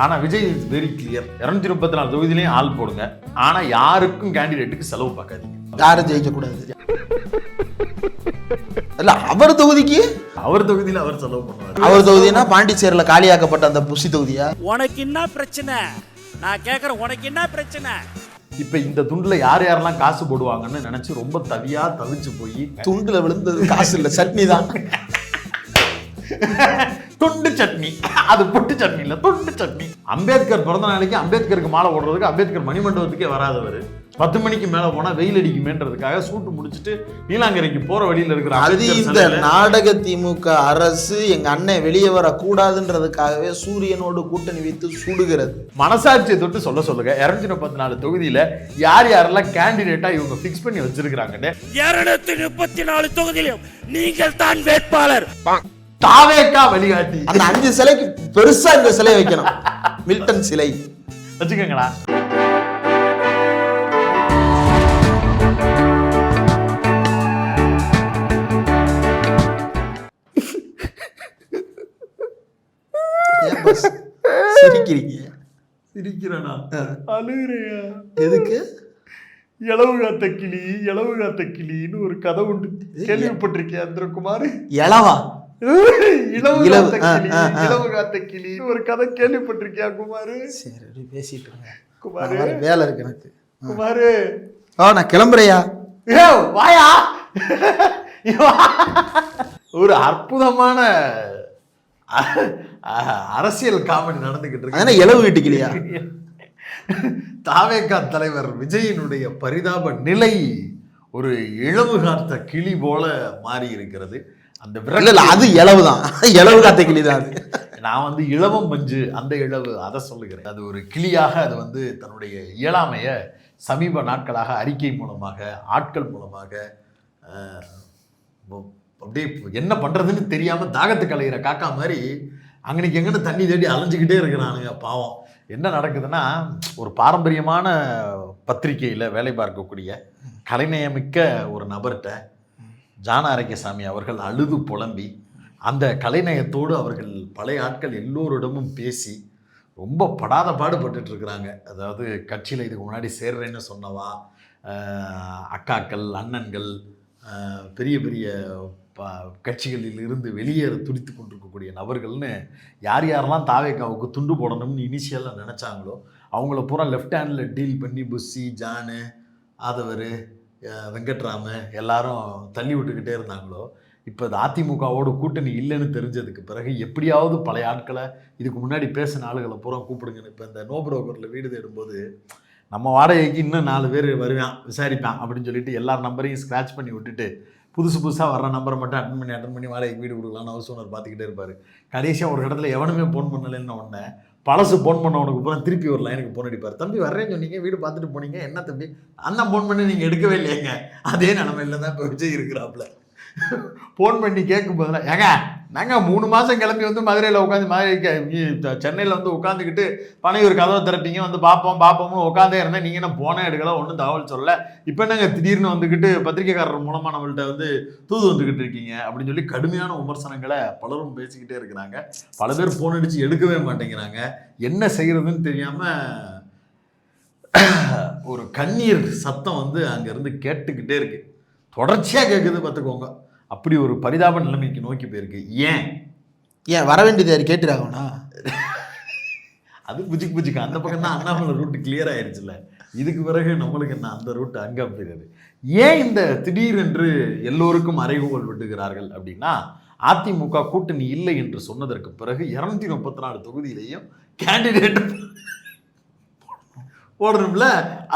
ஆனா Vijay is very clear இருநூத்தி முப்பத்தி நாலு தொகுதியிலையும் ஆள் போடுங்க. ஆனா யாருக்கும் கேண்டிடேட்டுக்கு செலவு பார்க்காதீங்க. யாரும் ஜெயிக்க கூடாது. இல்ல அவர் தொகுதிக்கு? அவர் தொகுதியில அவர் செலவு பண்ணுவார். அவர் தொகுதினா பாண்டிச்சேரியில காலியாக்கப்பட்ட அந்த புசி தொகுதியா? உனக்கு என்ன பிரச்சனை? நான் கேக்குறேன் உனக்கு என்ன பிரச்சனை? இப்ப இந்த துண்டுல யார் யாரெல்லாம் காசு போடுவாங்கன்னு நினைச்சு ரொம்ப தவியா தவிச்சு போய் துண்டுல விழுந்தது காசு இல்ல சட்னி தான். துண்டு சட்னி. அது புட்டு சட்னி இல்ல துண்டு சட்னி. அம்பேத்கர் பிறந்த நாளைக்கு அம்பேத்கருக்கு மாலை போடுறதுக்கு அம்பேத்கர் மணிமண்டபத்துக்கே வராதவர். பத்து மணிக்கு மேல போனா வெயில் அடிக்குமேன்றதுக்காக சூட்டு முடிச்சுட்டு நீலாங்கரைக்கு போற வழியில இருக்கிற அது இந்த நாடக திமுக அரசு எங்க அண்ணன் வெளியே வரக்கூடாதுன்றதுக்காகவே சூரியனோடு கூட்டணி வைத்து சுடுகிறது. மனசாட்சியை தொட்டு சொல்ல சொல்லுங்க. இருநூத்தி முப்பத்தி நாலு தொகுதியில யார் யாரெல்லாம் கேண்டிடேட்டா இவங்க ஃபிக்ஸ் பண்ணி வச்சிருக்காங்கன்னு இருநூத்தி முப்பத்தி நாலு தொகுதியிலும் நீங்கள் தான் வேட்பாளர் தாவேக்கா வழிகாட்டி. அந்த அஞ்சு சிலைக்கு பெருசா இந்த சிலை வைக்கணும். மில்டன் சிலை. வச்சுக்கோங்களா? சிரிக்கிறீங்க? சிரிக்கிறேனா? அழுகுறியா? எதுக்கு? இளவு காத்த கிளி இளவு காத்த கிளின்னு ஒரு கதை உண்டு. கேள்விப்பட்டிருக்கியா அந்திரகுமார்? எளவா? இளவு கிளி ஒரு கதை கேள்விப்பட்டிருக்கியா குமாரு? சரி அப்படி பேசிட்டு குமாரு. வேலை இருக்கு எனக்கு. குமாரு. ஆ நான் கிளம்புறையா? ஏ வாயா. ஒரு அற்புதமான அரசியல் காமெடி நடந்துகிட்டு இருக்கு. இளவு வீட்டுக்கலையா தாவேகா தலைவர் விஜயினுடைய பரிதாப நிலை ஒரு இளவு காத்த கிளி போல மாறி இருக்கிறது அந்த இல்ல விரல் அது இளவு தான் இளவு காத்த கிளி தான் அது. நான் வந்து இளவம் பஞ்சு அந்த இளவு அதை சொல்லுகிறேன். அது ஒரு கிளியாக அது வந்து தன்னுடைய இயலாமைய சமீப நாட்களாக அறிக்கை மூலமாக ஆட்கள் மூலமாக அப்படியே என்ன பண்றதுன்னு தெரியாம தாகத்து கலையிற காக்கா மாதிரி அங்கனைக்கு எங்கன்னு தண்ணி தேடி அலைஞ்சுக்கிட்டே இருக்கிறானுங்க பாவம். என்ன நடக்குதுன்னா ஒரு பாரம்பரியமான பத்திரிகையில் வேலை பார்க்கக்கூடிய கலைநயமிக்க ஒரு நபர்கிட்ட ஜானாரங்கசாமி அவர்கள் அழுது புலம்பி அந்த கலைநயத்தோடு அவர்கள் பழைய ஆட்கள் எல்லோரிடமும் பேசி ரொம்ப படாத பாடுபட்டுட்டு இருக்கிறாங்க. அதாவது கட்சியில் இதுக்கு முன்னாடி சேர்றேன்னு சொன்னவா அக்காக்கள் அண்ணன்கள் பெரிய பெரிய ப கட்சிகளில் இருந்து வெளியேற துடித்து கொண்டிருக்கக்கூடிய நபர்கள்னு யார் யாரெல்லாம் தாவேக்காவுக்கு துண்டு போடணும்னு இனிஷியலாக நினச்சாங்களோ அவங்கள பூரா லெஃப்ட் ஹேண்டில் டீல் பண்ணி புஸ்ஸி ஜானு ஆதவர் வெங்கட்ராமு எல்லாரும் தள்ளி விட்டுக்கிட்டே இருந்தாங்களோ? இப்போ இது அதிமுகவோட கூட்டணி இல்லைன்னு தெரிஞ்சதுக்கு பிறகு எப்படியாவது பழைய ஆட்களை இதுக்கு முன்னாடி பேசின ஆளுகளை பூரா கூப்பிடுங்கன்னு இப்போ இந்த நோ புரோக்கரில் வீடு தேடும்போது நம்ம வாடகைக்கு இன்னும் நாலு பேர் வருவான் விசாரிப்பான் அப்படின்னு சொல்லிட்டு எல்லார் நம்பரையும் ஸ்க்ராட்ச் பண்ணி விட்டுட்டு புதுசு புதுசாக வர்ற நம்பரை மட்டும் அட்டன் பண்ணி அட்டன் பண்ணி வாடகைக்கு வீடு கொடுக்கலாம்னு ஹவுஸ் ஓனர் பார்த்துக்கிட்டே இருப்பார். கடைசியாக ஒரு இடத்துல எவனுமே ஃபோன் பண்ணலைன்னு உடனே பழசு ஃபோன் பண்ணவனுக்கு போனால் திருப்பி ஒரு லைனுக்கு ஃபோன் அடிப்பார். தம்பி வர்றேன்னு சொன்னீங்க வீடு பார்த்துட்டு போனீங்க என்ன தம்பி? அந்த ஃபோன் பண்ணி நீங்கள் எடுக்கவே இல்லையேங்க. அதே நிலமையில தான் இப்போ விஜய் இருக்கிறாப்புல. ஃபோன் பண்ணி கேட்கும் போதெல்லாம் ஏங்க நாங்கள் மூணு மாதம் கிளம்பி வந்து மதுரையில் உட்காந்து மதுரை சென்னையில் வந்து உட்காந்துக்கிட்டு பனையூர் கதவை திறப்பீங்க. வந்து பார்ப்போம் பார்ப்போம்னு உட்காந்தே இருந்தேன். நீங்கள் என்ன போனே எடுக்கல ஒன்றும் தகவல் சொல்ல இப்போ என்னங்க திடீர்னு வந்துக்கிட்டு பத்திரிகைக்காரர் மூலமாக நம்மள்ட்ட வந்து தூது வந்துக்கிட்டு இருக்கீங்க அப்படின்னு சொல்லி கடுமையான விமர்சனங்களை பலரும் பேசிக்கிட்டே இருக்கிறாங்க. பல பேர் ஃபோன் அடித்து எடுக்கவே மாட்டேங்கிறாங்க. என்ன செய்கிறதுன்னு தெரியாமல் ஒரு கண்ணீர் சத்தம் வந்து அங்கேருந்து கேட்டுக்கிட்டே இருக்குது தொடர்ச்சியாக கேட்குது பார்த்துக்கோங்க அப்படி ஒரு பரிதாப நிலைமைக்கு நோக்கி போயிருக்கு. ஏன்? ஏன் வர வேண்டியது யாரு? கேட்டுறாங்கண்ணா அது புஜிக் புஜிக்கு. அந்த பக்கம் தான் அண்ணாமலை ரூட் கிளியர் ஆயிருச்சுல்ல. இதுக்கு பிறகு நம்மளுக்கு என்ன? அந்த ரூட் அங்கே போயிடுது. ஏன் இந்த திடீரென்று எல்லோருக்கும் அறைகோல் விட்டுகிறார்கள் அப்படின்னா அதிமுக கூட்டணி இல்லை என்று சொன்னதற்கு பிறகு இருநூத்தி முப்பத்தி நாலு தொகுதியிலையும் கேண்டிடேட் போடணும்ல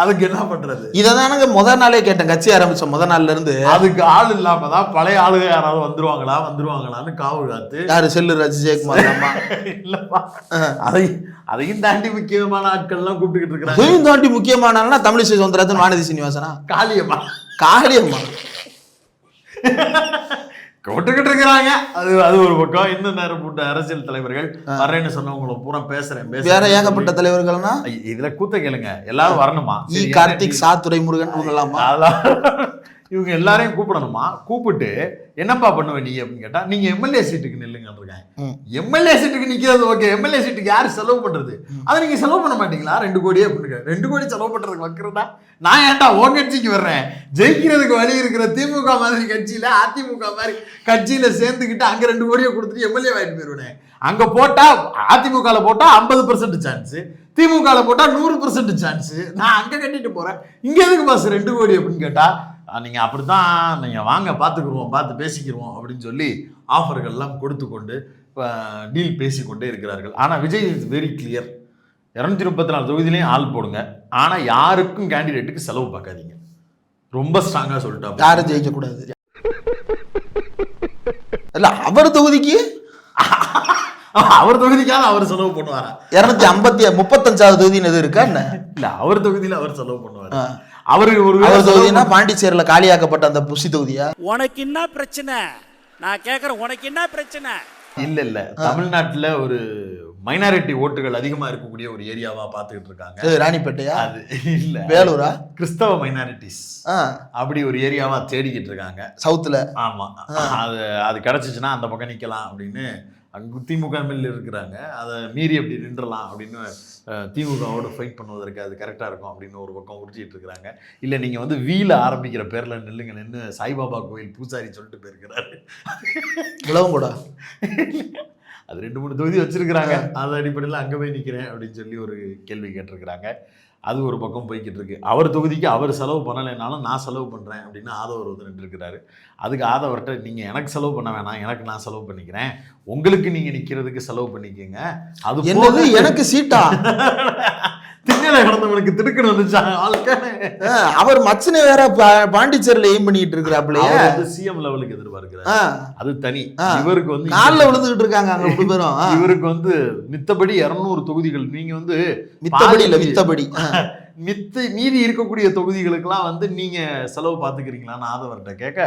அதுக்கு என்ன பண்றது? இதை தானங்க முத நாளே கேட்டேன் கட்சி ஆரம்பிச்ச முத நாள்ல இருந்து அதுக்கு ஆள் இல்லாம தான் பழைய ஆளுங்க யாராவது வந்துருவாங்களா வந்துருவாங்களான்னு காவு காத்து. யாரு? செல்லு ராஜ் ஜெயக்குமார் அம்மா. இல்லப்பா. அதை அதையும் தாண்டி முக்கியமான ஆட்கள்லாம் கூப்பிட்டுக்கிட்டு இருக்கிறாங்க. அதையும் தாண்டி முக்கியமானா தமிழிசை சவுந்தரராஜன் வானதி சீனிவாசனா? காளியம்மா. காளியம்மா. கூப்பிட்டுக்கிட்டு இருக்கிறாங்க அது அது ஒரு பக்கம். இன்னும் நேரம் போட்டு அரசியல் தலைவர்கள் வரேன்னு சொன்னவங்கள பூரா பேசுறேன் வேற ஏகப்பட்ட தலைவர்கள்னா? இதுல கூத்த கேளுங்க. எல்லாரும் வரணுமா? கார்த்திக் என்ன சா துரைமுருகன் இவங்களாமா அதெல்லாம் இவங்க எல்லாரையும் கூப்பிடணுமா? கூப்பிட்டு என்னப்பா பண்ணுவ நீ அப்படின்னு கேட்டா நீங்க எம்எல்ஏ சீட்டுக்கு நில்லுங்க இருக்காங்க. எம்எல்ஏ சீட்டுக்கு நிக்கிறது ஓகே. எம்எல்ஏ சீட்டுக்கு யார் செலவு பண்றது? அதை நீங்க செலவு பண்ண மாட்டீங்களா? ரெண்டு கோடியே பண்ணுங்க ரெண்டு கோடி செலவு பண்றதுக்கு வைக்கிறதா நான் ஏன்டா ஓ கட்சிக்கு வர்றேன்? ஜெயிக்கிறதுக்கு வழி இருக்கிற திமுக மாதிரி கட்சியில அதிமுக மாதிரி கட்சியில சேர்ந்துக்கிட்டு அங்க ரெண்டு கோடியை கொடுத்துட்டு எம்எல்ஏ வாங்கிட்டு போயிருவேன் அங்க போட்டா அதிமுகல போட்டா ஐம்பது பர்சன்ட் சான்ஸ் திமுகல போட்டா நூறு பர்சன்ட் சான்ஸ் நான் அங்க கட்டிட்டு போறேன். இங்க எதுக்கு பாஸ் ரெண்டு கோடி? அப்படின்னு கேட்டா "ஆ, நீங்க அப்படித்தான் நீங்க வாங்க பார்த்துக்குருவோம் பார்த்து பேசிக்கிருவோம் அப்படின்னு சொல்லி ஆஃபர்கள் எல்லாம் கொடுத்து கொண்டு டீல் பேசிக்கொண்டே இருக்கிறார்கள். ஆனா விஜய் இஸ் வெரி கிளியர் இரநூத்தி முப்பத்தி நாலு தொகுதியிலையும் ஆள் போடுங்க. ஆனா யாருக்கும் கேண்டிடேட்டுக்கு செலவு பார்க்காதீங்க. ரொம்ப ஸ்ட்ராங்கா சொல்லிட்டா யாரும் ஜெயிக்க கூடாது இல்ல அவர் தொகுதிக்கு? அவர் தொகுதிக்காக அவர் செலவு பண்ணுவாரா? இருநூத்தி ஐம்பத்தி முப்பத்தஞ்சாவது தொகுதின்னு எது இருக்கா என்ன? இல்ல அவர் தொகுதியில அவர் செலவு பண்ணுவாரு. ஆ. அவருக்கு ஒரு அவர் தொகுதினா பாண்டிச்சேரியில காலியாக்கப்பட்ட அந்த புசி தொகுதியா? உனக்கு என்ன பிரச்சனை? நான் கேட்கறேன் உனக்கு என்ன பிரச்சனை? இல்ல இல்ல. தமிழ்நாட்டுல ஒரு மைனாரிட்டி ஓட்டுகள் அதிகமா இருக்கக்கூடிய ஒரு ஏரியாவா பார்த்துக்கிட்டு இருக்காங்க. ராணிப்பேட்டையா? அது இல்ல. வேலூரா? கிறிஸ்தவ மைனாரிட்டிஸ் ஆ. அப்படி ஒரு ஏரியாவா தேடிக்கிட்டு இருக்காங்க. சவுத்துல? ஆமா. அது அது கிடைச்சிச்சுன்னா அந்த பக்கம் நிக்கலாம் அப்படின்னு அங்க திமுக மேல இருக்கிறாங்க. அதை மீறி அப்படி நின்றலாம் அப்படின்னு திமுகவோட ஃபைட் பண்ணுவதற்கு அது கரெக்டாக இருக்கும் அப்படின்னு ஒரு பக்கம் உறுத்திட்டு இருக்கிறாங்க. இல்லை நீங்கள் வந்து வீல ஆரம்பிக்கிற பேரில் நில்லுங்க நின்று சாய்பாபா கோயில் பூசாரி சொல்லிட்டு போயிருக்கிறாரு. விளவங்கூடா அது ரெண்டு மூணு தொகுதி வச்சிருக்கிறாங்க. அது அடிப்படையில் அங்கே போய் நிற்கிறேன் அப்படின்னு சொல்லி ஒரு கேள்வி கேட்டிருக்கிறாங்க. அது ஒரு பக்கம் போய்கிட்டு இருக்கு அவர் தொகுதிக்கு அவர் செலவு பண்ணலைனாலும் நான் செலவு பண்ணுறேன் அப்படின்னு ஆதவர் வந்து நின்றுருக்கிறாரு அதுக்கு ஆதவர்கிட்ட நீங்கள் எனக்கு செலவு பண்ண வேணாம் எனக்கு நான் செலவு பண்ணிக்கிறேன். உங்களுக்கு நீங்கள் நிற்கிறதுக்கு செலவு பண்ணிக்கோங்க. அது என்னது? எனக்கு சீட்டா? திண்ணல கிடந்தவனுக்கு திடுக்குன்னு வந்துச்சா? ஆளுக்கு. அவர் மச்சனை வேற பாண்டிச்சேரியில எய்ம் பண்ணிட்டு இருக்கிறாப்லையே அவர் வந்து சிஎம் லெவலுக்கு எதிர்பார்க்கிறார். அது தனி. இவருக்கு வந்து கால்ல விழுந்துகிட்டு இருக்காங்க அங்க ரெண்டு பேரும். இவருக்கு வந்து மித்தபடி இருநூறு தொகுதிகள். நீங்க வந்து மித்தபடி இல்ல ஆ. மித்த மீறி இருக்கக்கூடிய தொகுதிகளுக்கெல்லாம் வந்து நீங்க செலவு பார்த்துக்கிறீங்களான்னு ஆதவர்கிட்ட கேட்க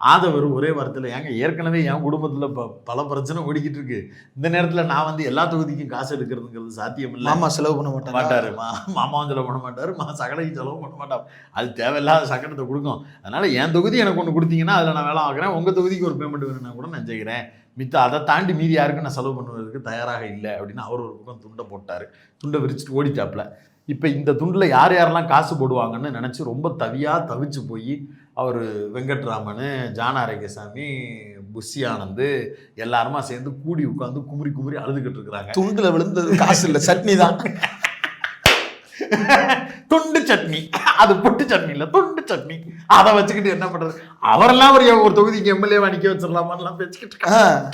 ஆதவர் ஒரே வாரத்தில் ஏங்க ஏற்கனவே என் குடும்பத்துல ப- பல பிரச்சனை ஓடிக்கிட்டு இருக்கு. இந்த நேரத்துல நான் வந்து எல்லா தொகுதிக்கும் காசு எடுக்கிறதுங்கிறது சாத்தியம் இல்லை மாமா செலவு பண்ண மாட்டாங்க மாட்டாரு. மா மாமாவும் செலவு பண்ண மாட்டாரு. மா சகலையும் செலவு பண்ண மாட்டார். அது தேவையில்லாத சக்கரத்தை கொடுக்கும். அதனால என் தொகுதி எனக்கு ஒன்று கொடுத்தீங்கன்னா அதில் நான் வேலை ஆகுறேன் உங்க தொகுதிக்கு ஒரு பேமெண்ட் வேணும்னா கூட நான் செய்கிறேன் மித்த அதை தாண்டி மீதி யாருக்கும் நான் செலவு பண்ணுவதற்கு தயாராக இல்லை அப்படின்னு அவர் ஒரு பக்கம் துண்டை போட்டார். துண்டை விரிச்சிட்டு ஓடிட்டாப்ல இப்போ இந்த துண்டில் யார் யாரெல்லாம் காசு போடுவாங்கன்னு நினச்சி ரொம்ப தவியாக தவிச்சு போய் அவர் வெங்கட்ராமனு ஜான ஆரோக்கியசாமி புஷி ஆனந்து எல்லாருமா சேர்ந்து கூடி உட்காந்து குமுறி குமுறி அழுதுகிட்டு இருக்கிறாங்க. துண்டுல விழுந்தது காசு இல்ல சட்னி தான். துண்டு சட்னி. அது பொட்டு சட்னி இல்ல துண்டு சட்னி. அதை வச்சுக்கிட்டு என்ன பண்றது? அவரெல்லாம் ஒரு ஒரு தொகுதிக்கு எம்எல்ஏ நிக்க வச்சிடலாமான்லாம். ஆ.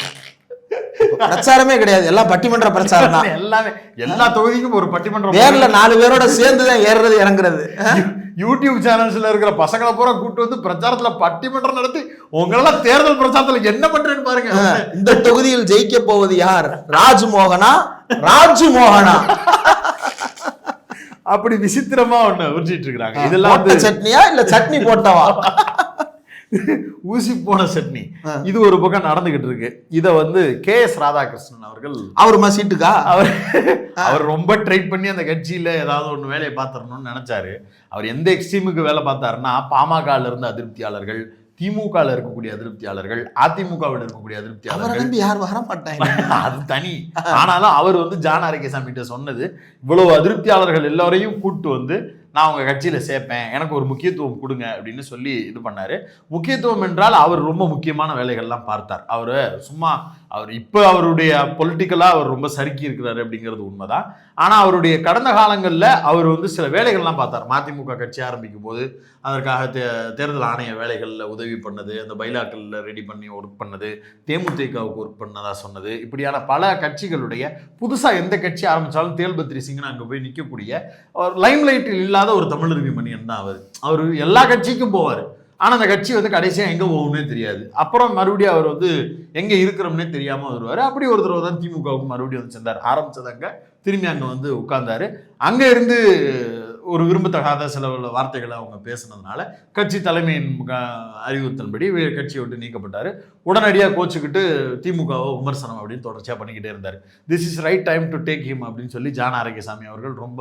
பிரச்சாரமே கிடையாது. எல்லாம் பட்டிமன்ற பிரச்சாரம் தான் எல்லாமே எல்லா தொகுதிக்கும் ஒரு பட்டிமன்றம் வேர்ல நாலு பேரோட சேர்ந்து தான் ஏறுறது இறங்குறது. யூடியூப் சேனல்ஸ்ல இருக்கிற பசங்களை பூரா கூட்டு வந்து பிரச்சாரத்துல பட்டிமன்றம் நடத்தி உங்களெல்லாம் தேர்தல் பிரச்சாரத்துல என்ன பண்றேன்னு பாருங்க. இந்த தொகுதியில் ஜெயிக்க போவது யார்? ராஜ்மோகனா ராஜு மோகனா? அப்படி விசித்திரமா ஒண்ணு உரிச்சிட்டு இருக்காங்க இதெல்லாம் சட்னியா இல்ல சட்னி போட்டவா? ஊசி போன சட்னி. இது ஒரு பக்கம் நடந்துகிட்டு இருக்கு. இத வந்து கே எஸ் ராதாகிருஷ்ணன் அவர்கள் அவருமா சீட்டுக்கா அவர் அவர் ரொம்ப ட்ரை பண்ணி அந்த கட்சியில ஏதாவது ஒன்று வேலையை பார்த்துடணும்னு நினைச்சாரு. அவர் எந்த எக்ஸ்ட்ரீமுக்கு வேலை பார்த்தாருன்னா பாமகல இருந்த அதிருப்தியாளர்கள் திமுகல இருக்கக்கூடிய அதிருப்தியாளர்கள் அதிமுகவில் இருக்கக்கூடிய அவரை அதிருப்தியாளர்கள் யாரும் வர மாட்டாங்க அது தனி. ஆனாலும் அவர் வந்து ஜான் ஆரோக்கியசாமி கிட்ட சொன்னது இவ்வளவு அதிருப்தியாளர்கள் எல்லாரையும் கூட்டு வந்து நான் உங்கள் கட்சியில் சேர்ப்பேன் எனக்கு ஒரு முக்கியத்துவம் கொடுங்க அப்படின்னு சொல்லி இது பண்ணார். முக்கியத்துவம் என்றால் அவர் ரொம்ப முக்கியமான வேலைகள்லாம் பார்த்தார். அவர் சும்மா அவர் இப்போ அவருடைய பொலிட்டிக்கலாக அவர் ரொம்ப சறுக்கி இருக்கிறாரு அப்படிங்கிறது உண்மைதான். ஆனால் அவருடைய கடந்த காலங்களில் அவர் வந்து சில வேலைகள்லாம் பார்த்தார். மதிமுக கட்சி ஆரம்பிக்கும் போது அதற்காக தே தேர்தல் ஆணைய வேலைகளில் உதவி பண்ணது அந்த பைலாக்களில் ரெடி பண்ணி ஒர்க் பண்ணது தேமுதிகவுக்கு ஒர்க் பண்ணதா சொன்னது இப்படியான பல கட்சிகளுடைய புதுசாக எந்த கட்சி ஆரம்பித்தாலும் தேல்பத்ரி சிங்னு அங்கே போய் நிற்கக்கூடிய ஒரு லைம் லைட்டில் இல்லாத ஒரு தமிழருவி மணியன் தான் அவர். அவர் எல்லா கட்சிக்கும் போவார். ஆனால் அந்த கட்சி வந்து கடைசியாக எங்கே போகும்னே தெரியாது. அப்புறம் மறுபடியும் அவர் வந்து எங்கே இருக்கிறோம்னே தெரியாமல் வருவார். அப்படி ஒரு தடவை தான் திமுகவுக்கு மறுபடியும் வந்து சேர்ந்தார் ஆரம்பிச்சது அங்கே. திரும்பி அங்கே வந்து உட்கார்ந்தாரு. அங்கே இருந்து ஒரு விரும்பத்தகாத சில வார்த்தைகளை அவங்க பேசுனதுனால கட்சி தலைமையின் அறிவுறுத்தன்படி கட்சியை விட்டு நீக்கப்பட்டார். உடனடியாக கோச்சுக்கிட்டு திமுகவை விமர்சனம் அப்படின்னு தொடர்ச்சியாக பண்ணிக்கிட்டே இருந்தார். This is right time to take him அப்படின்னு சொல்லி ஜான ஆரோக்கியசாமி அவர்கள் ரொம்ப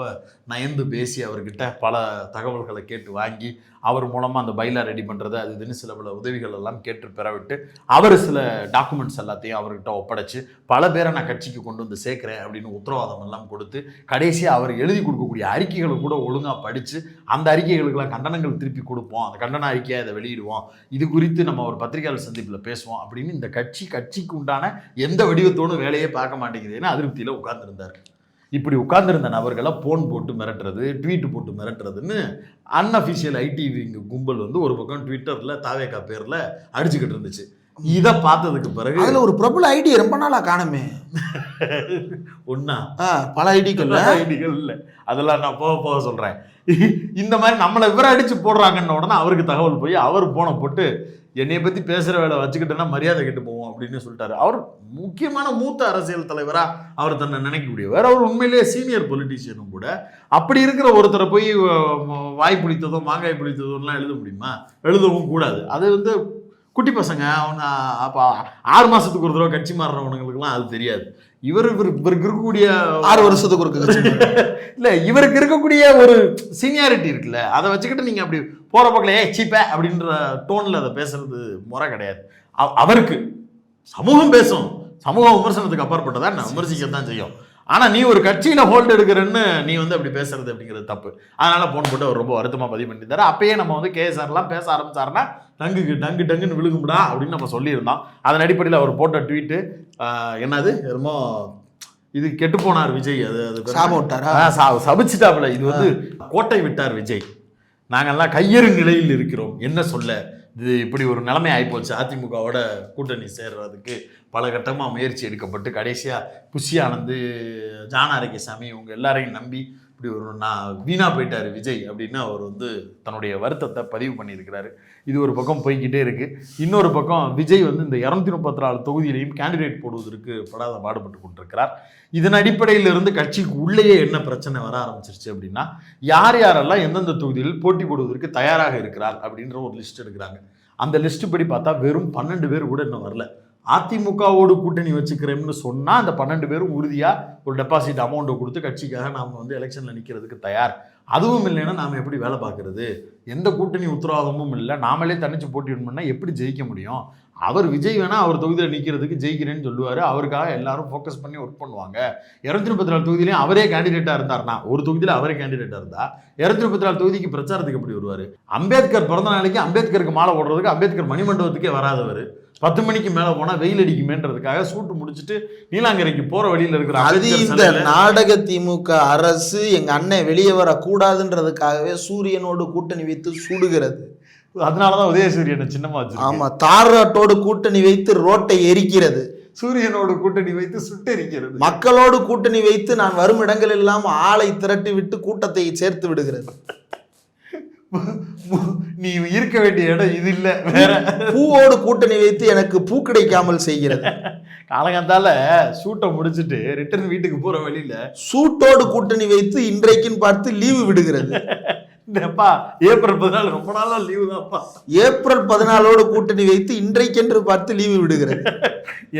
நயந்து பேசி அவர்கிட்ட பல தகவல்களை கேட்டு வாங்கி அவர் மூலமாக அந்த பைலா ரெடி பண்ணுறது அது இதுன்னு சில பல உதவிகள் எல்லாம் கேட்டு பெறவிட்டு அவர் சில டாக்குமெண்ட்ஸ் எல்லாத்தையும் அவர்கிட்ட ஒப்படைச்சு பல பேரை நான் கட்சிக்கு கொண்டு வந்து சேர்க்குறேன் அப்படின்னு உத்தரவாதம் எல்லாம் கொடுத்து கடைசியாக அவர் எழுதி கொடுக்கக்கூடிய அறிக்கைகளை கூட ஒழுங்காக படித்து அந்த அறிக்கைகளுக்கெல்லாம் கண்டனங்கள் திருப்பி கொடுப்போம். அந்த கண்டன அறிக்கையை அதை வெளியிடுவோம். இது குறித்து நம்ம ஒரு பத்திரிகையாளர் சந்திப்பில் பேசுவோம் அப்படின்னு இந்த கட்சி கட்சிக்கு உண்டான எந்த வடிவத்தோடும் வேலையே பார்க்க மாட்டேங்குதுன்னு அதிருப்தியில் உட்கார்ந்துருந்தார். இப்படி உட்கார்ந்திருந்த நபர்களை போன் போட்டு மிரட்டுறது ட்வீட் போட்டு மிரட்டுறதுன்னு அன்அஃபிஷியல் ஐடி கும்பல் வந்து ஒரு பக்கம் ட்விட்டரில் தாவேக்கா பேரில் அடிச்சுக்கிட்டு இருந்துச்சு. இதை பார்த்ததுக்கு பிறகு அதுல ஒரு பிரபல ஐடி ரொம்ப நாளா காணுமே. ஒன்னா ஆ, பல ஐடிக்கள்ல ஐடிகள் இல்லை. அதெல்லாம் நான் போக போக சொல்கிறேன் இந்த மாதிரி நம்மளை இவரை அடிச்சு போடுறாங்கன்ன உடனே அவருக்கு தகவல் போய் அவர் போனை போட்டு என்னை பற்றி பேசுகிற வேலை வச்சுக்கிட்டேன்னா மரியாதை கெட்டு போவோம் அப்படின்னு சொல்லிட்டாரு. அவர் முக்கியமான மூத்த அரசியல் தலைவராக அவர் தன்னை நினைக்கக்கூடியவர் அவர் உண்மையிலேயே சீனியர் பொலிட்டீஷியனும் கூட அப்படி இருக்கிற ஒருத்தரை போய் வாய் பிடித்ததோ மாங்காய் பிடித்ததோலாம் எழுத முடியுமா? எழுதவும் கூடாது. அது வந்து குட்டி பசங்க அவன் அப்போ ஆறு மாதத்துக்கு ஒரு தடவை கட்சி மாறுறவனுங்களுக்குலாம் அது தெரியாது. இவர் இவர் இவருக்கு இருக்கக்கூடிய ஆறு வருஷத்துக்கு ஒரு கட்சி இல்ல இவருக்கு இருக்கக்கூடிய ஒரு சீனியாரிட்டி இருக்குல்ல அதை வச்சுக்கிட்டு நீங்க அப்படி போற பக்கத்துல ஏ சீப்ப அப்படின்ற டோன்ல அதை பேசுறது முறை கிடையாது. அவ- அவருக்கு சமூகம் பேசும் சமூக விமர்சனத்துக்கு அப்பாற்பட்டதா நான் விமர்சிக்கத்தான் செய்யும். ஆனா நீ ஒரு கட்சியில ஹோல்டு எடுக்கிறன்னு நீ வந்து அப்படி பேசுறது அப்படிங்கிறது தப்பு. அதனால போன் போட்டு அவர் ரொம்ப வருத்தமா பதிவு பண்ணியிருந்தாரு அப்பயே நம்ம வந்து கேஎஸ்ஆர்லாம் பேச ஆரம்பிச்சாருன்னா டங்குக்கு டங்கு டங்குன்னு விழுகும்டா அப்படின்னு நம்ம சொல்லியிருந்தோம். அதன் அடிப்படையில் அவர் போட்ட ட்வீட்டு என்னது? என்னமோ இது கெட்டு போனார் விஜய். அது அது சாபம் விட்டாரா? சபிச்சிட்டாப்புல. இது வந்து கோட்டை விட்டார் விஜய். நாங்கெல்லாம் கையெறு நிலையில் இருக்கிறோம். என்ன சொல்ல? இது இப்படி ஒரு நிலைமை ஆயிப்போச்சு. அதிமுகவோட கூட்டணி சேர்றதுக்கு. பல கட்டமாக முயற்சி எடுக்கப்பட்டு கடைசியாக புஷி ஆனந்து ஜான சாமி இவங்க எல்லாரையும் நம்பி இப்படி ஒரு நான் வீணாக போயிட்டார் விஜய் அப்படின்னு அவர் வந்து தன்னுடைய வருத்தத்தை பதிவு பண்ணியிருக்கிறாரு. இது ஒரு பக்கம் போய்கிட்டே இருக்குது இன்னொரு பக்கம் விஜய் வந்து இந்த இரநூத்தி முப்பத்தி நாலு தொகுதியிலையும் கேண்டிடேட் போடுவதற்கு படாத பாடுபட்டு கொண்டிருக்கிறார். இதன் அடிப்படையிலிருந்து கட்சிக்கு உள்ளேயே என்ன பிரச்சனை வர ஆரம்பிச்சிருச்சு அப்படின்னா யார் யாரெல்லாம் எந்தெந்த தொகுதியில் போட்டி போடுவதற்கு தயாராக இருக்கிறார் அப்படின்ற ஒரு லிஸ்ட் எடுக்கிறாங்க. அந்த லிஸ்ட் படி பார்த்தா வெறும் பன்னெண்டு பேர் கூட இன்னும் வரல. அதிமுகவோடு கூட்டணி வச்சுக்கிறேன்னு சொன்னால் அந்த பன்னெண்டு பேரும் உறுதியாக ஒரு டெபாசிட் அமௌண்ட்டை கொடுத்து கட்சிக்காக நாம் வந்து எலெக்ஷனில் நிற்கிறதுக்கு தயார். அதுவும் இல்லைன்னா நாம் எப்படி வேலை பார்க்குறது? எந்த கூட்டணி உத்தரவாதமும் இல்லை. நாமளே தனிச்சு போட்டியிடணும்னா எப்படி ஜெயிக்க முடியும்? அவர் விஜய் வேணா அவர் தொகுதியில் நிற்கிறதுக்கு ஜெயிக்கிறேன்னு சொல்லுவார். அவருக்காக எல்லாரும் ஃபோக்கஸ் பண்ணி ஒர்க் பண்ணுவாங்க. இரநூத்தி முப்பத்தி நாலு தொகுதியிலையும் அவரே கேண்டிடேட்டாக இருந்தார்னா ஒரு தொகுதியில் அவரே கேண்டிடேட்டாக இருந்தா இரநூத்தி முப்பத்தி நாலு தொகுதிக்கு பிரச்சாரத்துக்கு எப்படி வருவார்? அம்பேத்கர் பிறந்த நாளைக்கு அம்பேத்கருக்கு மாலை போடுறதுக்கு அம்பேத்கர் மணிமண்டபத்துக்கே வராதவர். பத்து மணிக்கு மேலே போனால் வெயில் அடிக்குமேன்றதுக்காக சூட்டு முடிச்சுட்டு நீலாங்கரைக்கு போகிற வழியில் இருக்கிற அது இந்த நாடக திமுக அரசு எங்க அண்ணன் வெளியே வரக்கூடாதுன்றதுக்காகவே சூரியனோடு கூட்டணி வைத்து சுடுகிறது. அதனால தான் உதயசூரியனை சின்னமா ஆமா தாராட்டோடு கூட்டணி வைத்து ரோட்டை எரிக்கிறது. சூரியனோடு கூட்டணி வைத்து சுட்டெரிக்கிறது மக்களோடு கூட்டணி வைத்து நான் வரும் இடங்கள் எல்லாம் ஆளை திரட்டி விட்டு கூட்டத்தை சேர்த்து விடுகிறது. நீ இருக்க வேண்டிய இடம் இது இல்ல வேற. பூவோடு கூட்டணி வைத்து எனக்கு பூ கிடைக்காமல் செய்கிறது. காலகாத்தால ஷூட்டை முடிச்சுட்டு ரிட்டர்ன் வீட்டுக்கு போற வழியில சூட்டோடு கூட்டணி வைத்து இன்றைக்குன்னு பார்த்து லீவு விடுகிறது. இந்தப்பா ஏப்ரல் பதினாலு ரொம்ப நாளா லீவு தான்ப்பா. ஏப்ரல் பதினாலோடு கூட்டணி வைத்து இன்றைக்கென்று பார்த்து லீவு விடுகிறது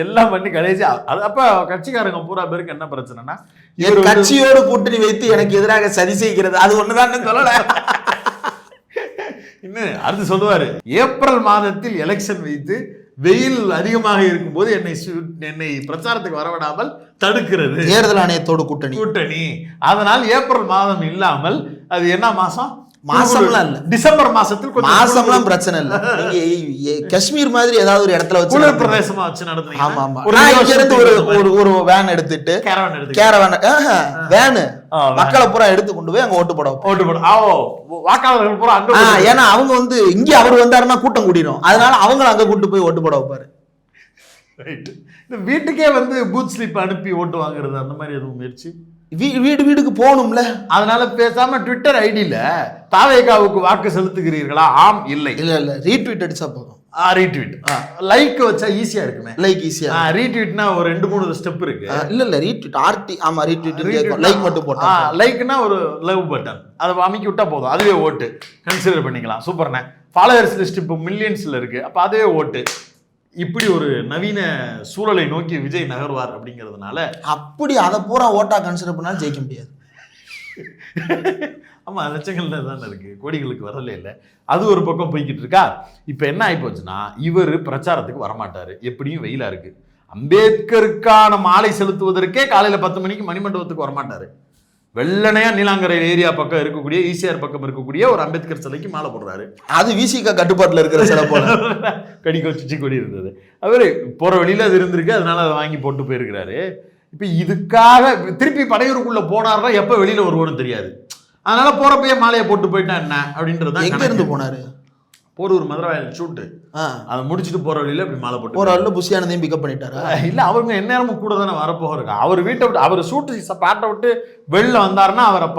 எல்லாம் பண்ணி கடைசி அது அப்ப கட்சிக்காரங்க பூரா பேருக்கு என்ன பிரச்சனைனா என் கட்சியோடு கூட்டணி வைத்து எனக்கு எதிராக சதி செய்கிறது. அது ஒண்ணுதான் சொல்லல. இன்னும் அடுத்து சொல்லுவாரு ஏப்ரல் மாதத்தில் எலெக்ஷன் வைத்து வெயில் அதிகமாக இருக்கும்போது என்னை என்னை பிரச்சாரத்துக்கு வரவிடாமல் தடுக்கிறது. தேர்தல் ஆணையத்தோடு கூட்டணி. கூட்டணி. அதனால் ஏப்ரல் மாதம் இல்லாமல் அது என்ன மாசம் மாசம்லாம் இல்ல. டிசம்பர் மாசத்தில் மாசம்லாம் பிரச்சனை இல்ல நீங்க காஷ்மீர் மாதிரி ஏதாவது ஒரு இடத்துல வச்சு குளிர். பிரதேசமா வச்சு நடத்துனீங்கன்னா ஆமா ஆமா நான் இங்க இருந்து ஒரு ஒரு ஒரு வேன் எடுத்துட்டு caravan எடுத்துக்க. Caravan van. மக்களை பூரா எடுத்து கொண்டு போய் அங்க ஓட்டு போட. ஓட்டு போடு வாக்காளர்கள் பூரா அங்க. ஏன்னா அவங்க வந்து இங்க அவர் வந்தாருன்னா கூட்டம் கூடிரும் அதனால அவங்கள அங்க கூட்டு போய் ஓட்டு போட வைப்பாரு. இந்த வீட்டுக்கே வந்து பூத் ஸ்லிப் அனுப்பி ஓட்டு வாங்குறது அந்த மாதிரி எதுவும் முயற்சி வீடு வீடுக்கு போகணும்ல? அதனால பேசாம ட்விட்டர் ஐடியில தாவேகாவுக்கு வாக்கு செலுத்துகிறீர்களா? ஆம் இல்லை. இல்ல இல்ல. ரீட்வீட் அடிச்சா போதும். ரீட்வீட் லைக் வச்சா ஈஸியா இருக்குமே. லைக் ஈஸியா ரீட்வீட்னா ஒரு ரெண்டு மூணு ஸ்டெப் இருக்கு. இல்ல இல்ல. ரீட்வீட் ஆர்டி ஆமா ரீட்வீட் லைக் மட்டும் போட்டா லைக்னா ஒரு லவ் பட்டன் அதை அமைக்கி விட்டா போதும். அதுவே ஓட்டு. கன்சிடர் பண்ணிக்கலாம். சூப்பர்ண்ணே ஃபாலோவர்ஸ் லிஸ்ட் இப்போ மில்லியன்ஸ்ல இருக்கு. அப்போ அதுவே ஓட்டு. இப்படி ஒரு நவீன சூழலை நோக்கி விஜய் நகர்வார் அப்படிங்கிறதுனால அப்படி அதை பூரா ஓட்டா கன்சிடர் பண்ணாலும் ஜெயிக்க முடியாது. ஆமா லட்சங்கள்ல தானே இருக்கு. கோடிகளுக்கு வரல இல்லை. அது ஒரு பக்கம் போய்கிட்டு இருக்கா? இப்போ என்ன ஆகி போச்சுன்னா இவர் பிரச்சாரத்துக்கு வரமாட்டாரு. எப்படியும் வெயிலா இருக்கு. அம்பேத்கருக்கான மாலை செலுத்துவதற்கே காலையில பத்து மணிக்கு மணிமண்டபத்துக்கு வரமாட்டாரு. வெள்ளனையா நீலாங்கரை ஏரியா பக்கம் இருக்கக்கூடிய ஈசிஆர் பக்கம் இருக்கக்கூடிய ஒரு அம்பேத்கர் சிலைக்கு மாலை போடுறாரு. அது விசிக கட்டுப்பாட்டுல இருக்கிற சில போல. கடி கொச்சிச்சு கொடி இருந்தது. அவரு போற வழியில அது இருந்திருக்கு அதனால அதை வாங்கி போட்டு போயிருக்கிறாரு. இப்ப இதுக்காக திருப்பி படையூருக்குள்ள போனார்னா எப்ப வெளியில வருவோன்னு தெரியாது. அதனால போறப்பயே மாலையை போட்டு போயிட்டா என்ன அப்படின்றது எங்க இருந்து போனாரு? போரூர் மதுரவாயல் ஷூட்டு. அதை முடிச்சுட்டு போற வழியில இப்படி மாலை போட்டு ஒரு ஆள்ல புஷியானதையும் பிக்கப் பண்ணிட்டாரா? இல்ல அவருங்க எந்நேரமும் கூட தானே வரப்போகிறாங்க அவர் வீட்டை விட்டு அவர் சூட்டு பாட்டை விட்டு வெளில வந்தாருன்னா அவரை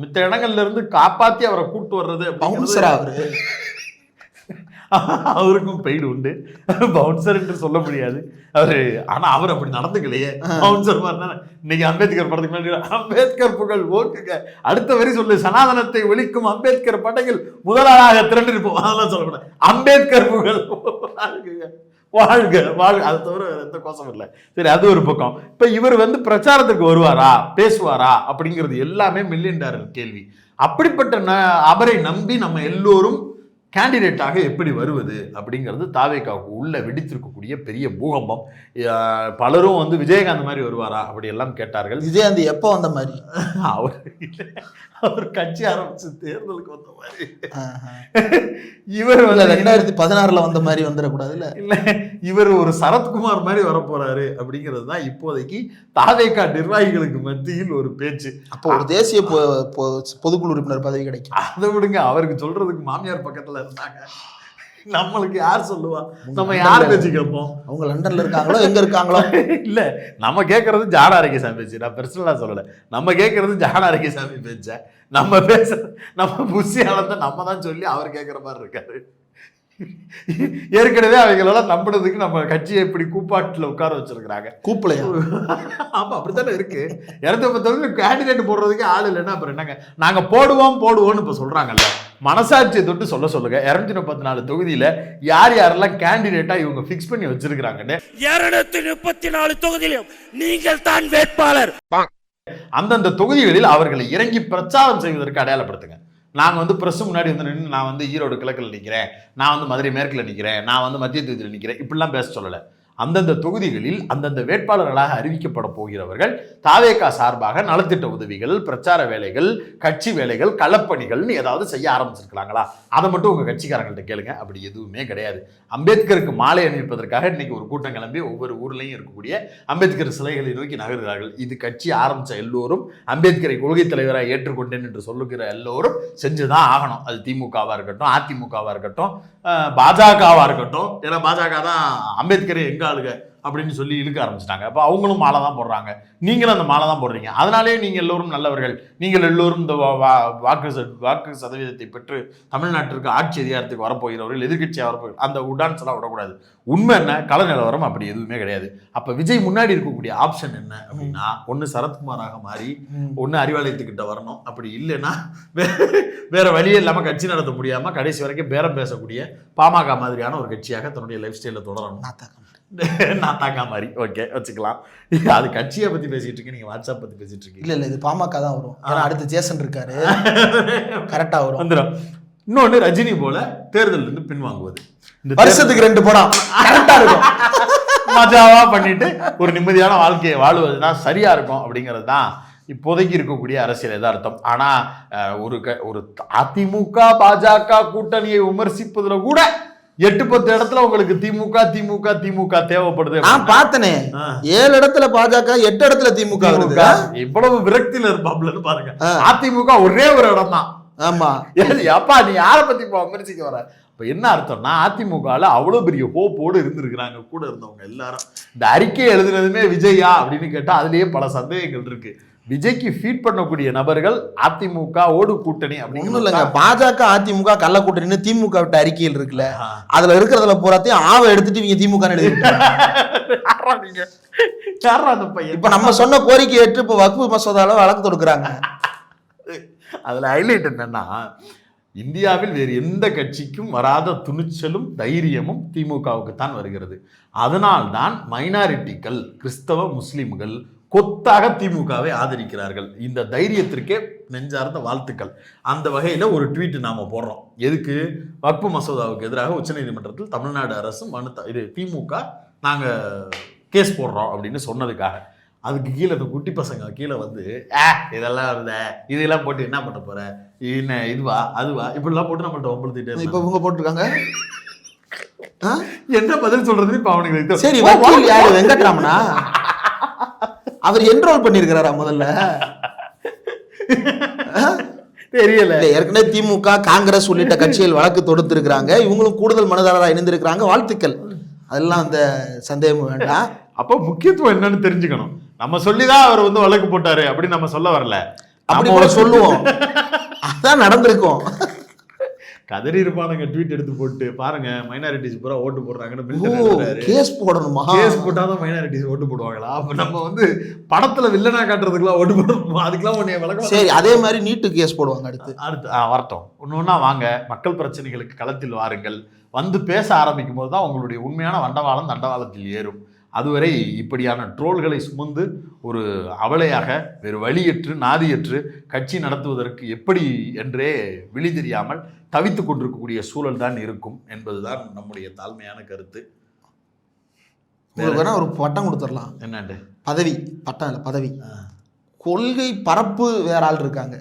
மித்த இடங்கள்ல இருந்து காப்பாத்தி அவரை கூட்டு வர்றது பவுன்சரா அவரு அவருக்கும் பெய்டு உண்டு. பவுன்சர் என்று சொல்ல முடியாது. அவரு ஆனா அவர் அப்படி நடந்துக்கலையே. பவுன்சர் மாதிரி. இன்னைக்கு அம்பேத்கர் படத்துக்கு முன்னாடி அம்பேத்கர் புகழ் ஓக்குங்க அடுத்த வரி சொல்லு சனாதனத்தை ஒழிக்கும் அம்பேத்கர் படையில் முதலாளாக திரண்டிருப்போம். அதெல்லாம் சொல்லக்கூடாது. அம்பேத்கர் புகழ் வாழ்க. வாழ்க வாழ்க. அதை தவிர வேற எந்த கோஷம் இல்லை. சரி அது ஒரு பக்கம். இப்ப இவர் வந்து பிரச்சாரத்துக்கு வருவாரா? பேசுவாரா? அப்படிங்கிறது எல்லாமே மில்லியன் டாலர் கேள்வி. அப்படிப்பட்ட ந- அவரை நம்பி நம்ம எல்லோரும் கேண்டிடேட்டாக எப்படி வருவது அப்படிங்கிறது தாவேக்காவுக்கு உள்ள வெடித்திருக்கக்கூடிய பெரிய பூகம்பம். பலரும் வந்து விஜயகாந்த் மாதிரி வருவாரா அப்படி எல்லாம் கேட்டார்கள். விஜயகாந்த் எப்போ வந்த மாதிரி? அவர் இல்ல, அவர் கட்சி ஆரம்பிச்சு தேர்தலுக்கு வந்த மாதிரி. இவர் வந்து ரெண்டாயிரத்தி பதினாறுல வந்த மாதிரி வந்துடக்கூடாது இல்ல? இல்ல இவர் ஒரு சரத்குமார் மாதிரி வரப்போறாரு அப்படிங்கிறது தான் இப்போதைக்கு தாவேக்கா நிர்வாகிகளுக்கு மத்தியில் ஒரு பேச்சு. அப்போ ஒரு தேசிய பொதுக்குழு உறுப்பினர் பதவி கிடைக்கும். அதை விடுங்க அவருக்கு சொல்றதுக்கு மாமியார் பக்கத்துல இருந்தாங்க. நம்மளுக்கு யார் சொல்லுவா? நம்ம யார் பேச்சு கேட்போம்? அவங்க லண்டன்ல இருக்காங்களோ எங்க இருக்காங்களோ? இல்ல நம்ம கேட்கறது ஜான ஆரோக்கியசாமி பேச்சு. நான் பெர்சனலா சொல்லல. நம்ம கேட்கறது ஜான ஆரோக்கியசாமி பேச்ச. நம்ம பேச நம்ம புஷியானந்த நம்ம தான் சொல்லி அவர் கேட்குற மாதிரி இருக்காரு. ஏற்கனவே அவங்களெல்லாம் நம்பினதுக்கு நம்ம கட்சியை இப்படி கூப்பாட்டுல உட்கார வச்சிருக்கிறாங்க. கூப்பிளையா ஆமா அப்படித்தானே இருக்கு. இரநூத்தி பத்தொன்பது கேண்டிடேட் போடுறதுக்கு ஆள் இல்லைன்னா அப்புறம் என்னங்க? நாங்க போடுவோம் போடுவோம்னு இப்ப சொல்றாங்கல்ல. மனசாட்சியை தொட்டு சொல்ல சொல்லுங்க. இரநூத்தி முப்பத்தி நாலு தொகுதியில யார் யாரெல்லாம் கேண்டிடேட்டா இவங்க ஃபிக்ஸ் பண்ணி வச்சிருக்கிறாங்கன்னு. இருநூத்தி முப்பத்தி நாலு தொகுதியிலும் நீங்கள் தான் வேட்பாளர். அந்தந்த தொகுதிகளில் அவர்களை இறங்கி பிரச்சாரம் செய்வதற்கு அடையாளப்படுத்துங்க. நாங்கள் வந்து ப்ரெஸ்ஸு முன்னாடி வந்து நின்று நான் வந்து ஈரோடு கிழக்கில் நிற்கிறேன் நான் வந்து மதுரை மேற்கில் நிற்கிறேன் நான் வந்து மத்திய தொகுதியில் நிற்கிறேன் இப்படிலாம் பேச சொல்லலை. அந்தந்த தொகுதிகளில் அந்தந்த வேட்பாளர்களாக அறிவிக்கப்பட போகிறவர்கள் தாவேகா சார்பாக நலத்திட்ட உதவிகள் பிரச்சார வேலைகள் கட்சி வேலைகள் களப்பணிகள்னு ஏதாவது செய்ய ஆரம்பிச்சிருக்கலாங்களா அதை மட்டும் உங்கள் கட்சிக்காரங்கள்ட்ட கேளுங்க. அப்படி எதுவுமே கிடையாது. அம்பேத்கருக்கு மாலை அணிவிப்பதற்காக இன்னைக்கு ஒரு கூட்டம் கிளம்பி ஒவ்வொரு ஊர்லேயும் இருக்கக்கூடிய அம்பேத்கர் சிலைகளை நோக்கி நகர்கிறார்கள். இது கட்சி ஆரம்பித்த எல்லோரும் அம்பேத்கரை கொள்கை தலைவராக ஏற்றுக்கொண்டேன் என்று சொல்லுகிற எல்லோரும் செஞ்சு தான் ஆகணும். அது திமுகவாக இருக்கட்டும் அதிமுகவாக இருக்கட்டும் பாஜகவாக இருக்கட்டும். ஏன்னா பாஜக தான் அம்பேத்கரை எங்கே ஆளுக அப்படின்னு சொல்லி இழுக்க ஆரம்பிச்சிட்டாங்க. அப்போ அவங்களும் மாலை தான் போடுறாங்க. நீங்களும் அந்த மாலை தான் போடுறீங்க. அதனாலே நீங்கள் எல்லோரும் நல்லவர்கள். நீங்கள் எல்லோரும் இந்த வாக்கு வாக்கு சதவீதத்தை பெற்று தமிழ்நாட்டிற்கு ஆட்சி அதிகாரத்துக்கு வரப்போகிறவர்கள் எதிர்க்கட்சியாக வரப்போகிற அந்த உடான்ஸ் எல்லாம் விடக்கூடாது. உண்மை என்ன? கள நிலவரம் அப்படி எதுவுமே கிடையாது. அப்போ விஜய் முன்னாடி இருக்கக்கூடிய ஆப்ஷன் என்ன அப்படின்னா ஒன்று சரத்குமாராக மாறி ஒன்று அறிவாலயத்துக்கிட்ட வரணும். அப்படி இல்லைன்னா வேற வழியே இல்லாமல் கட்சி நடத்த முடியாமல் கடைசி வரைக்கும் பேரம் பேசக்கூடிய பாமக மாதிரியான ஒரு கட்சியாக தன்னுடைய லைஃப் ஸ்டைலில் தொடரணும். நான் தாக்கா மாதிரி ஓகே வச்சுக்கலாம். அது கட்சியை பற்றி பேசிட்டு இருக்கீங்க நீங்கள் வாட்ஸ்அப் பற்றி பேசிட்டு இருக்கீங்க. இல்ல இல்ல இது பாமக தான் வரும். ஏன்னா அடுத்து ஜேசன் இருக்காரு. கரெக்டா வரும். வந்துடும் இன்னொன்று ரஜினி போல தேர்தல் இருந்து பின்வாங்குவது. இந்த வருஷத்துக்கு ரெண்டு படம் கரெக்டா இருக்கும். தேர்தல் மஜாவா பண்ணிட்டு ஒரு நிம்மதியான வாழ்க்கையை வாழுவதுதான் சரியா இருக்கும் அப்படிங்கிறது தான் இப்போதைக்கு இருக்கக்கூடிய அரசியல் எதார்த்தம் ஆனா அஹ், ஒரு க- ஒரு அதிமுக பாஜக கூட்டணியை விமர்சிப்பதுல கூட எட்டு பத்து இடத்துல உங்களுக்கு திமுக திமுக திமுக தேவைப்படுது நான் பார்த்தனே. ஏழு இடத்துல பாஜக எட்டு இடத்துல திமுக இவ்வளவு விரக்தியில இருப்பாப்லன்னு பாருங்க. அதிமுக ஒரே ஒரு இடம் தான் ஆமா அப்பா நீ யாரை பத்தி விமர்சிக்க வர? இப்போ என்ன அர்த்தம்னா அதிமுகவில் அவ்வளோ பெரிய ஹோப்போடு இருந்திருக்கிறாங்க கூட இருந்தவங்க எல்லாரும். இந்த அறிக்கை எழுதுனதுமே விஜயா அப்படின்னு கேட்டால் அதுலேயே பல சந்தேகங்கள் இருக்கு. விஜய்க்கு ஃபீட் பண்ணக்கூடிய நபர்கள் அதிமுக ஓடு கூட்டணி ஒண்ணும் இல்லைங்க. பாஜக அதிமுக கள்ள கூட்டணின்னு திமுக விட்ட அறிக்கையில் இருக்குல்ல. அதுல இருக்கிறதுல பூராத்தையும் ஆவை எடுத்துட்டு இவங்க திமுக இப்ப நம்ம சொன்ன கோரிக்கை ஏற்று இப்ப வக்ஃபு மசோதால வழக்கு தொடுக்குறாங்க. அதுல ஹைலைட் என்னன்னா இந்தியாவில் வேறு எந்த கட்சிக்கும் வராத துணிச்சலும் தைரியமும் திமுகவுக்கு தான் வருகிறது. அதனால்தான் மைனாரிட்டிகள் கிறிஸ்தவ முஸ்லிம்கள் கொத்தாக திமுகவை ஆதரிக்கிறார்கள். இந்த தைரியத்திற்கே நெஞ்சார்ந்த வாழ்த்துக்கள். அந்த வகையில் ஒரு ட்வீட் நாம் போடுறோம். எதுக்கு? வக்பு மசோதாவுக்கு எதிராக உச்சநீதிமன்றத்தில் தமிழ்நாடு அரசு மனு த- இது திமுக நாங்கள் கேஸ் போடுறோம் அப்படின்னு சொன்னதுக்காக. அதுக்கு கீழே இந்த குட்டி பசங்க கீழே வந்து ஏ இதெல்லாம் இருந்த இதெல்லாம் போட்டு என்ன பண்ண போகிற என்ன இதுவா? அதுவா? இப்படிலாம் போட்டு நம்மள்ட்ட ஒம்பளுத்திட்டே இப்ப. இவங்க போட்டிருக்காங்க? என்ன பதில் சொல்றது? இப்ப அவனுக்கு சரி வக்கீல் யாரு? வெங்கட்ராமனா? அவர் என்ரோல் பண்ணிருக்கிறாரா முதல்ல? தெரியல. ஏற்கனவே திமுக காங்கிரஸ் உள்ளிட்ட கட்சிகள் வழக்கு தொடுத்திருக்கிறாங்க. இவங்களும் கூடுதல் மனுதாரராக இணைந்திருக்கிறாங்க. வாழ்த்துக்கள். அதெல்லாம் அந்த சந்தேகம் வேண்டாம். அப்போ முக்கியத்துவம் என்னன்னு தெரிஞ்சுக்கணும். நம்ம சொல்லிதான் அவர் வந்து வழக்கு போட்டாரு அப்படின்னு நம்ம சொல்ல வரல. அப்படி சொல்லுவோம். அதான் நடந்திருக்கும். கதறி இருப்பானுங்க ட்வீட் எடுத்து போட்டு. பாருங்க மைனாரிட்டிஸ் பூரா ஓட்டு போடுறாங்கன்னு கேஸ் போடணுமா கேஸ் போட்டாதான் மைனாரிட்டிஸ் ஓட்டு போடுவாங்களா? அப்ப நம்ம வந்து படத்துல வில்லனா காட்டுறதுக்குலாம் ஓட்டு போடுவோம் அதுக்கெல்லாம் உன்னைய விளக்கம் சரி அதே மாதிரி நீட்டு கேஸ் போடுவாங்க அடுத்து. அடுத்து வரட்டும். ஒன்று ஒன்றா வாங்க. மக்கள் பிரச்சனைகளுக்கு களத்தில் வாருங்கள். வந்து பேச ஆரம்பிக்கும் போது தான் உங்களுடைய உண்மையான வண்டவாளம் தண்டவாளத்தில் ஏறும். அதுவரை இப்படியான ட்ரோல்களை சுமந்து ஒரு அவலையாக வேறு வழியற்று நாதியற்று கட்சி நடத்துவதற்கு எப்படி என்றே விழி தெரியாமல் தவித்துக் கொண்டிருக்கக்கூடிய சூழல் தான் இருக்கும் என்பதுதான் நம்முடைய தாழ்மையான கருத்து. உங்களுக்கு வேணா ஒரு பட்டம் கொடுத்துடலாம். என்னண்டு? பதவி பட்டம் இல்லை பதவி. கொள்கை பரப்பு வேற ஆள் இருக்காங்க.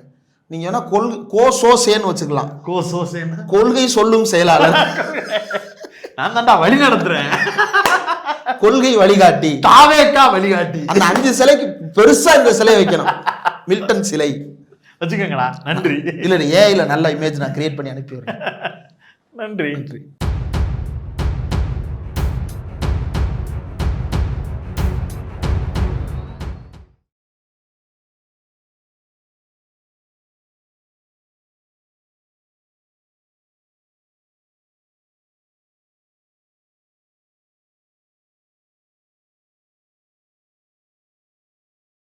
நீங்க வேணா கொள் கோ சோ சேன்னு வச்சுக்கலாம். கோ சோசேன்னா கொள்கை சொல்லும் செயலாளர். நான் தான்டா வழி நடத்துறேன். கொள்கை வழிகாட்டி. தாவேக்கா வழிகாட்டி. அந்த அஞ்சு சிலைக்கு பெருசா இந்த சிலையை வைக்கணும். மில்டன் சிலை. வச்சுக்கோங்களா நன்றி. இல்ல ஏ இல்ல நல்ல இமேஜ் நான் கிரியேட் பண்ணி அனுப்பி நன்றி. நன்றி.